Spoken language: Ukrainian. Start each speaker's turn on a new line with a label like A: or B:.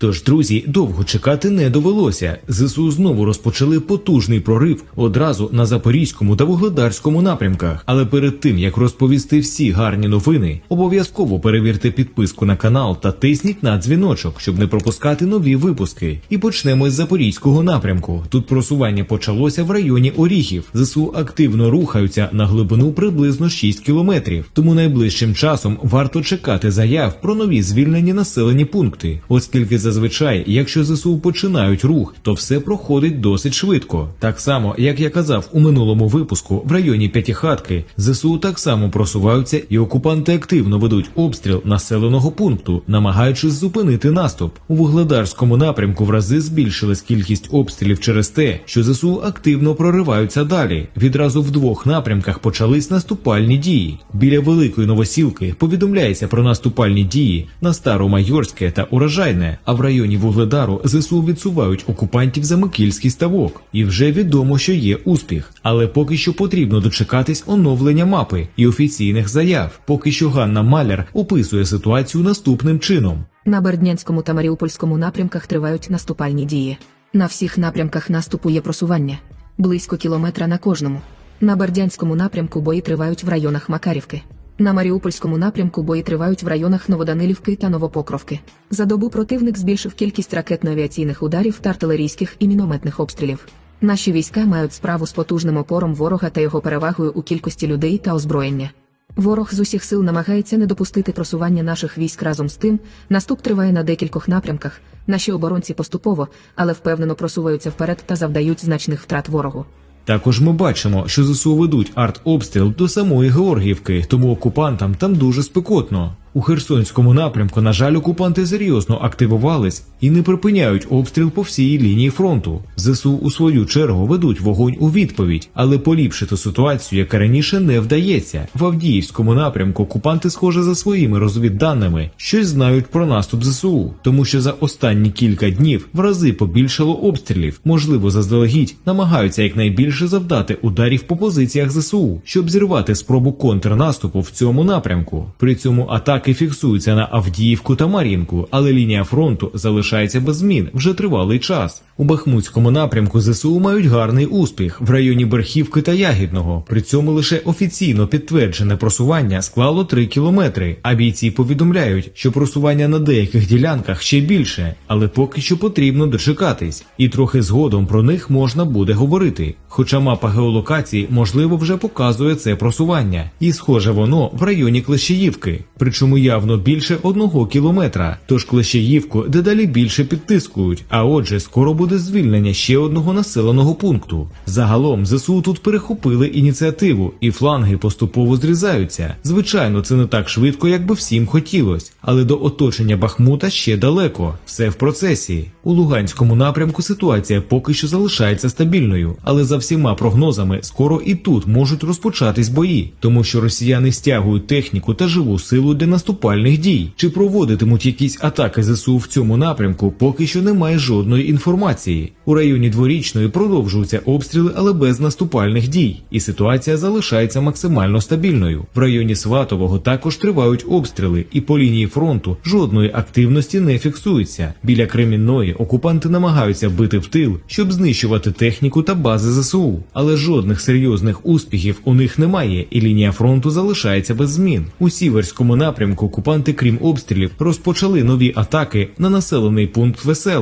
A: Тож, друзі, довго чекати не довелося. ЗСУ знову розпочали потужний прорив одразу на запорізькому та вугледарському напрямках. Але перед тим як розповісти всі гарні новини, обов'язково перевірте підписку на канал та тисніть на дзвіночок, щоб не пропускати нові випуски. І почнемо з запорізького напрямку. Тут просування почалося в районі Оріхів. ЗСУ активно рухаються на глибину приблизно 6 кілометрів. Тому найближчим часом варто чекати заяв про нові звільнені населені пункти, оскільки зазвичай, якщо ЗСУ починають рух, то все проходить досить швидко. Так само, як я казав у минулому випуску, в районі П'ятихатки ЗСУ так само просуваються, і окупанти активно ведуть обстріл населеного пункту, намагаючись зупинити наступ. У вугледарському напрямку в рази збільшилась кількість обстрілів через те, що ЗСУ активно прориваються далі. Відразу в двох напрямках почались наступальні дії. Біля великої новосілки повідомляється про наступальні дії на Старомайорське та Урожайне. А в районі Вугледару ЗСУ відсувають окупантів за Микільський ставок. І вже відомо, що є успіх. Але поки що потрібно дочекатись оновлення мапи і офіційних заяв. Поки що Ганна Маляр описує ситуацію наступним чином.
B: На Берднянському та Маріупольському напрямках тривають наступальні дії. На всіх напрямках наступу є просування близько кілометра на кожному. На Бердянському напрямку бої тривають в районах Макарівки. На Маріупольському напрямку бої тривають в районах Новоданилівки та Новопокровки. За добу противник збільшив кількість ракетно-авіаційних ударів та артилерійських і мінометних обстрілів. Наші війська мають справу з потужним опором ворога та його перевагою у кількості людей та озброєння. Ворог з усіх сил намагається не допустити просування наших військ разом з тим. Наступ триває на декількох напрямках. Наші оборонці поступово, але впевнено просуваються вперед та завдають значних втрат ворогу.
A: Також ми бачимо, що ЗСУ ведуть артобстріл до самої Георгіївки, тому окупантам там дуже спекотно. У Херсонському напрямку, на жаль, окупанти серйозно активувались і не припиняють обстріл по всій лінії фронту. ЗСУ у свою чергу ведуть вогонь у відповідь, але поліпшити ситуацію, яка раніше не вдається. В Авдіївському напрямку окупанти, схоже, за своїми розвідданими, щось знають про наступ ЗСУ, тому що за останні кілька днів в рази побільшало обстрілів. Можливо, заздалегідь намагаються якнайбільше завдати ударів по позиціях ЗСУ, щоб зірвати спробу контрнаступу в цьому напрямку. При цьому атаки фіксуються на Авдіївку та Мар'їнку, але лінія фронту залишається без змін вже тривалий час. У Бахмутському напрямку ЗСУ мають гарний успіх в районі Берхівки та Ягідного. При цьому лише офіційно підтверджене просування склало 3 кілометри. А бійці повідомляють, що просування на деяких ділянках ще більше, але поки що потрібно дочекатись, і трохи згодом про них можна буде говорити. Хоча мапа геолокації можливо вже показує це просування, і схоже воно в районі Клещеївки, причому явно більше одного кілометра. Тож Клещеївку дедалі більше підтискують. А отже, скоро буде звільнення ще одного населеного пункту. Загалом ЗСУ тут перехопили ініціативу, і фланги поступово зрізаються. Звичайно, це не так швидко, як би всім хотілось, але до оточення Бахмута ще далеко. Все в процесі. У Луганському напрямку ситуація поки що залишається стабільною, але за всіма прогнозами скоро і тут можуть розпочатись бої, тому що росіяни стягують техніку та живу силу для наступальних дій. Чи проводитимуть якісь атаки ЗСУ в цьому напрямку, поки що немає жодної інформації. У районі дворічної продовжуються обстріли, але без наступальних дій, і ситуація залишається максимально стабільною. В районі Сватового також тривають обстріли, і по лінії фронту жодної активності не фіксується. Біля Кремінної окупанти намагаються бити в тил, щоб знищувати техніку та бази ЗСУ, але жодних серйозних успіхів у них немає, і лінія фронту залишається без змін. У сіверському напрямку окупанти, крім обстрілів, розпочали нові атаки на населений пункт Веселе.